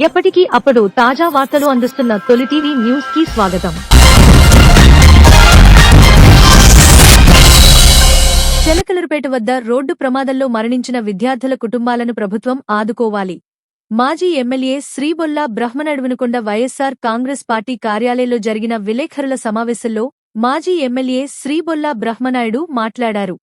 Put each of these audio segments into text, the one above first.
ఎప్పటికీ అప్పుడు తాజా వార్తలు అందిస్తున్న తొలి టీవీ న్యూస్కి స్వాగతం. చెలకలరుపేట వద్ద రోడ్డు ప్రమాదంలో మరణించిన విద్యార్థుల కుటుంబాలను ప్రభుత్వం ఆదుకోవాలి. మాజీ MLA Sri Bolla Brahmanaidu Vinukonda YSR Congress party కార్యాలయంలో జరిగిన విలేఖరుల సమావేశంలో మాజీ ఎమ్మెల్యే శ్రీబొల్లా బ్రహ్మనాయుడు మాట్లాడారు.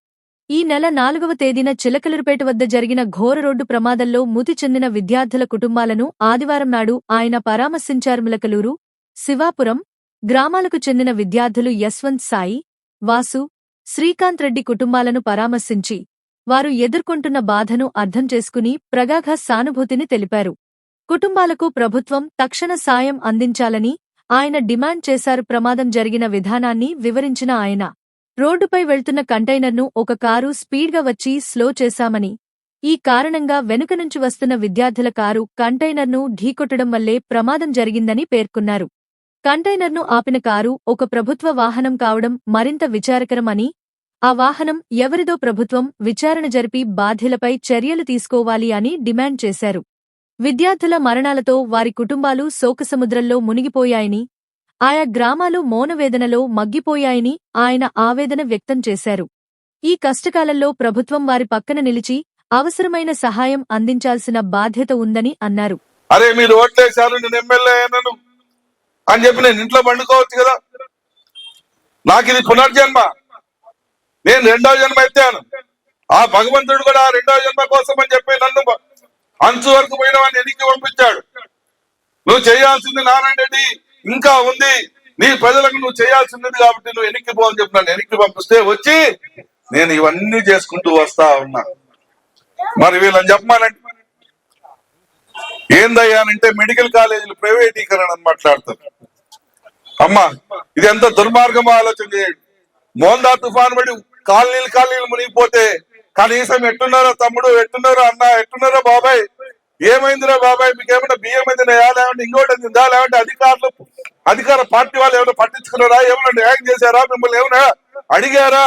ఈ నెల నాలుగవ తేదీన చిలకలూరుపేట వద్ద జరిగిన ఘోర రోడ్డు ప్రమాదంలో మృతి చెందిన విద్యార్థుల కుటుంబాలను ఆదివారం నాడు ఆయన పరామర్శించారు మిలకలూరు శివాపురం గ్రామాలకు చెందిన విద్యార్థులు యశ్వంత్ సాయి వాసు శ్రీకాంత్ రెడ్డి కుటుంబాలను పరామర్శించి వారు ఎదుర్కొంటున్న బాధను అర్థం చేసుకుని ప్రగాఘ సానుభూతిని తెలిపారు. కుటుంబాలకు ప్రభుత్వం తక్షణ సాయం అందించాలని ఆయన డిమాండ్ చేశారు. ప్రమాదం జరిగిన విధానాన్ని వివరించిన ఆయన రోడ్డుపై వెళ్తున్న కంటైనర్ను ఒక కారు స్పీడ్గా వచ్చి స్లో చేశామని. ఈ కారణంగా వెనుక నుంచి వస్తున్న విద్యార్థుల కారు కంటైనర్ను ఢీకొట్టడం వల్లే ప్రమాదం జరిగిందని పేర్కొన్నారు. కంటైనర్ను ఆపిన కారు ఒక ప్రభుత్వ వాహనం కావడం మరింత విచారకరమని ఆ వాహనం ఎవరిదో ప్రభుత్వం విచారణ జరిపి బాధ్యులపై చర్యలు తీసుకోవాలి అని డిమాండ్ చేశారు. విద్యార్థుల మరణాలతో వారి కుటుంబాలు శోకసముద్రంలో మునిగిపోయాయని ఆయా గ్రామాలు మౌనవేదనలో మగ్గిపోయాయని ఆయన ఆవేదన వ్యక్తం చేశారు. ఈ కష్టకాలంలో ప్రభుత్వం వారి పక్కన నిలిచి అవసరమైన సహాయం అందించాల్సిన బాధ్యత ఉందని అన్నారు. అరే మీరు ఓట్లేశారు నేను ఎమ్మెల్యే అయ్యాను అని చెప్పి నేను ఇంట్లో పండుకోవచ్చు కదా? నాకు ఇది పునర్జన్మ. నేను రెండవ జన్మ ఎత్తాను. ఆ భగవంతుడు కూడా రెండవ జన్మ కోసం అని చెప్పి నన్ను అంచు వరకు పోయిన వాడిని ఎన్నికి పంపించాడు. నువ్వు చేయాల్సింది నారాయణ రెడ్డి. ఇంకా ఉంది. నీ ప్రజలకు నువ్వు చేయాల్సింది కాబట్టి నువ్వు ఎన్నికి పో అని చెప్పి ఎన్నికి పంపిస్తే వచ్చి నేను ఇవన్నీ చేసుకుంటూ వస్తా ఉన్నా. మరి వీళ్ళని చెప్పమానండి. ఏందయ్యానంటే మెడికల్ కాలేజీలు ప్రైవేటీకరణ అని మాట్లాడతారు అమ్మా ఇది ఎంత దుర్మార్గం ఆలోచన చేయండి. మోందా తుఫాన్ పడి కాలనీలు కాలనీలు మునిగిపోతే కనీసం ఎట్టున్నారో తమ్ముడు ఎట్టున్నారో అన్న ఎట్టున్నారో బాబాయ్? ఏమైందిరా బాబాయ్? మీకు ఏమైనా బియ్యం అయిందినాయా లేకుంటే ఇంకోటి అందిందా? లేకుంటే అధికారులు అధికార పార్టీ వాళ్ళు ఏమైనా పట్టించుకున్నారా? ఏమైనా న్యాయం చేశారా? మిమ్మల్ని ఏమైనా అడిగారా?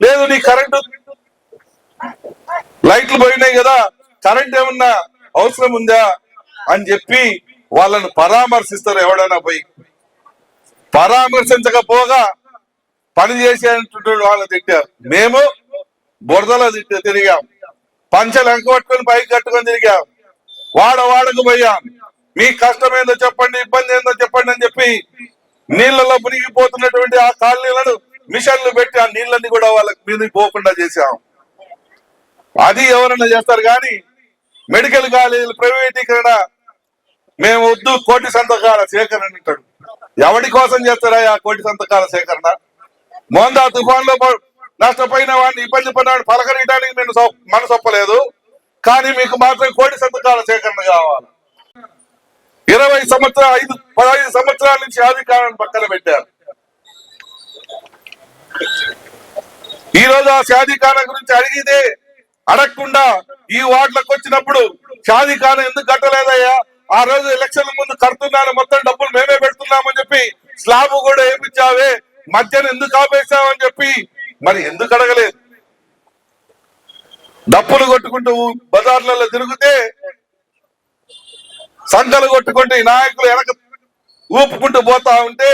లేదు నీ కరెంటు లైట్లు పోయినాయి కదా కరెంట్ ఏమన్నా అవసరం ఉందా? అని చెప్పి వాళ్ళని పరామర్శిస్తారు ఎవడైనా పోయి. పరామర్శించకపోగా పని చేసేటువంటి వాళ్ళని తిట్టారు. మేము బురదలో తిట్టి తిరిగాం. పంచలు ఎంకబట్టుకొని పైకి కట్టుకొని తిరిగాం. వాడ వాడకు పోయాం. మీ కష్టం ఏందో చెప్పండి ఇబ్బంది ఏందో చెప్పండి అని చెప్పి నీళ్ళలో మునిగిపోతున్నటువంటి ఆ కాలనీలను మిషన్లు పెట్టి ఆ నీళ్ళని కూడా వాళ్ళకి మీద పోకుండా చేశాం. అది ఎవరన్నా చేస్తారు కానీ మెడికల్ కాలేజీలు ప్రైవేటీకరణ మేము వద్దు కోటి సంతకాల సేకరణ అంటాడు ఎవడి కోసం చేస్తారా ఆ కోటి సంతకాల సేకరణ? మోందా తుఫాన్లో నష్టపోయిన వాడిని ఇబ్బంది పడిన పలకరియడానికి నేను సొ- కానీ మీకు మాత్రం కోటి సంతకాల సేకరణ కావాలి. ఇరవై సంవత్సరాలు ఐదు పదహైదు సంవత్సరాల నుంచి అధికారాన్ని పక్కన పెట్టారు. ఈ రోజు ఆ షాదీఖానా గురించి అడిగితే అడగకుండా ఈ వార్డులకు వచ్చినప్పుడు షాదీఖానా ఎందుకు కట్టలేదయ్యా? ఆ రోజు ఎలక్షన్ ముందు కడుతున్నాను మొత్తం డబ్బులు మేమే పెడుతున్నామని చెప్పి స్లాబ్ కూడా వేయించావే మధ్యన ఎందుకు ఆపేశావని చెప్పి మరి ఎందుకు అడగలేదు? డప్పులు కొట్టుకుంటూ బజార్లలో తిరిగితే సంకలు కొట్టుకుంటూ ఈ నాయకులు వెనక ఊపుకుంటూ పోతా ఉంటే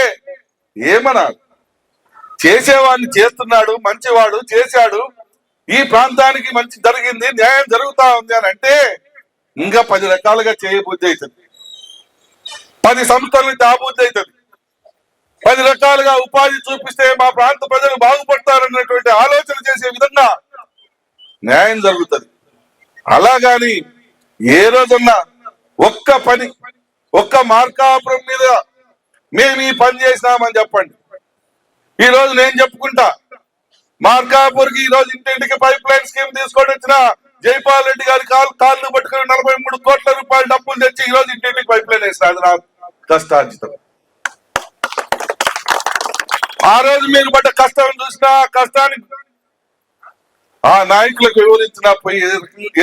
ఏమన్నారు చేసేవాడిని చేస్తున్నాడు మంచివాడు చేశాడు ఈ ప్రాంతానికి మంచి జరిగింది న్యాయం జరుగుతా ఉంది అని అంటే ఇంకా పది రకాలుగా చేయబుద్ధి అవుతుంది. పది సంస్థలని నుంచి అవుతుంది. పది రకాలుగా ఉపాధి చూపిస్తే మా ప్రాంత ప్రజలు బాగుపడతారన్నటువంటి ఆలోచన చేసే విధంగా న్యాయం జరుగుతుంది. అలాగాని ఏ రోజన్నా ఒక్క పని ఒక్క మార్కాపురం మీద మేము ఈ పని చేసినామని చెప్పండి. ఈ రోజు నేను చెప్పుకుంటా మార్కాపూర్కి ఈ రోజు ఇంటింటికి పైప్ లైన్ స్కీమ్ తీసుకొని వచ్చిన జైపాల్ రెడ్డి గారి కాలు కాళ్ళు పట్టుకుని నలభై మూడు కోట్ల రూపాయల డబ్బులు తెచ్చి ఈ రోజు ఇంటింటికి పైప్ లైన్ వేసిన అది నా కష్టార్జితం. ఆ రోజు మీరు పడ్డ కష్టం చూసినా ఆ కష్టానికి ఆ నాయకులకు వివరించిన పోయి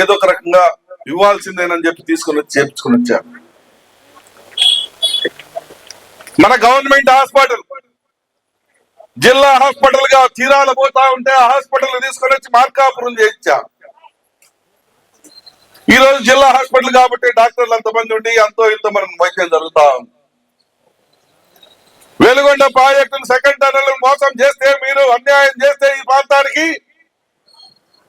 ఏదో ఒక రకంగా ఇవ్వాల్సిందేనని చెప్పి తీసుకుని వచ్చి వచ్చారు. మన గవర్నమెంట్ హాస్పిటల్ జిల్లా హాస్పిటల్గా తీరాల పోతా ఉంటే ఆ హాస్పిటల్ తీసుకొని వచ్చి మార్కాపురం చేయించా. ఈ రోజు జిల్లా హాస్పిటల్ కాబట్టి డాక్టర్లు అంతమంది ఉండి అంతో ఇంతో మనం వైద్యం జరుగుతా ఉంది. వెలుగొండ ప్రాజెక్టును సెకండ్ టన్నల్ మోసం చేస్తే మీరు అన్యాయం చేస్తే ఈ ప్రాంతానికి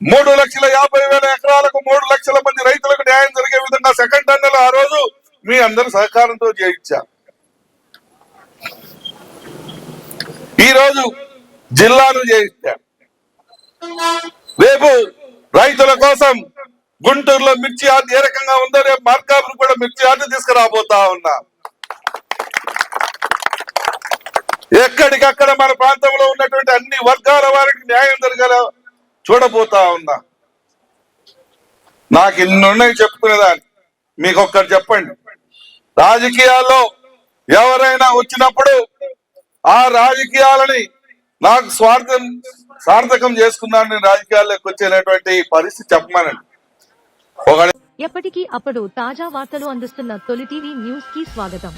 మూడు లక్షల యాభై వేల ఎకరాలకు మూడు లక్షల మంది రైతులకు న్యాయం జరిగే విధంగా సెకండ్ టన్నల్ ఆ రోజు మీ అందరి సహకారంతో చేయించా. ఈ రోజు జిల్లాను చేయించా. రేపు రైతుల కోసం గుంటూరులో మిర్చి ఆర్ట్ ఏ రకంగా ఉందో రేపు మార్కాపురం కూడా మిర్చి ఆర్ట్ తీసుకురాబోతా ఉన్నా. ఎక్కడికక్కడ మన ప్రాంతంలో ఉన్నటువంటి అన్ని వర్గాల వారికి న్యాయం జరగాల చూడబోతా ఉన్నా. నాకు ఇన్నున్నాయి చెప్పుకునేదాన్ని. మీకు ఒక్కటి చెప్పండి. రాజకీయాల్లో ఎవరైనా వచ్చినప్పుడు ఆ రాజకీయాలని నాకు స్వార్థం సార్థకం చేసుకున్నాను నేను రాజకీయాల్లోకి వచ్చేటువంటి పరిస్థితి చెప్పమనండి. ఒక ఎప్పటికీ అప్పుడు తాజా వార్తలు అందిస్తున్న తొలి టీవీ న్యూస్కి స్వాగతం.